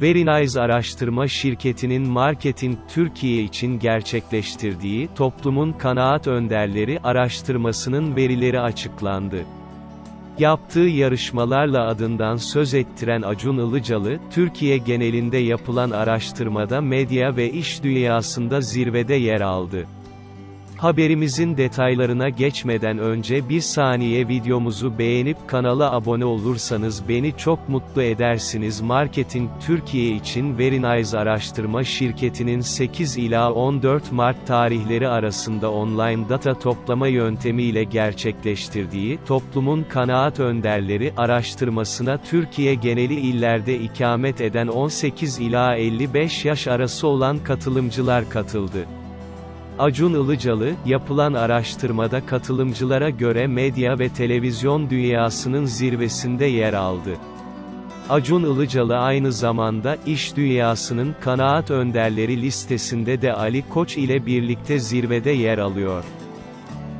Verinize araştırma şirketinin Marketing Türkiye için gerçekleştirdiği Toplumun Kanaat Önderleri araştırmasının verileri açıklandı. Yaptığı yarışmalarla adından söz ettiren Acun Ilıcalı, Türkiye genelinde yapılan araştırmada medya ve iş dünyasında zirvede yer aldı. Haberimizin detaylarına geçmeden önce bir saniye videomuzu beğenip kanala abone olursanız beni çok mutlu edersiniz. Marketing Türkiye için Verinize araştırma şirketinin 8 ila 14 Mart tarihleri arasında online data toplama yöntemiyle gerçekleştirdiği Toplumun Kanaat Önderleri araştırmasına Türkiye geneli illerde ikamet eden 18 ila 55 yaş arası olan katılımcılar katıldı. Acun Ilıcalı, yapılan araştırmada katılımcılara göre medya ve televizyon dünyasının zirvesinde yer aldı. Acun Ilıcalı aynı zamanda, iş dünyasının kanaat önderleri listesinde de Ali Koç ile birlikte zirvede yer alıyor.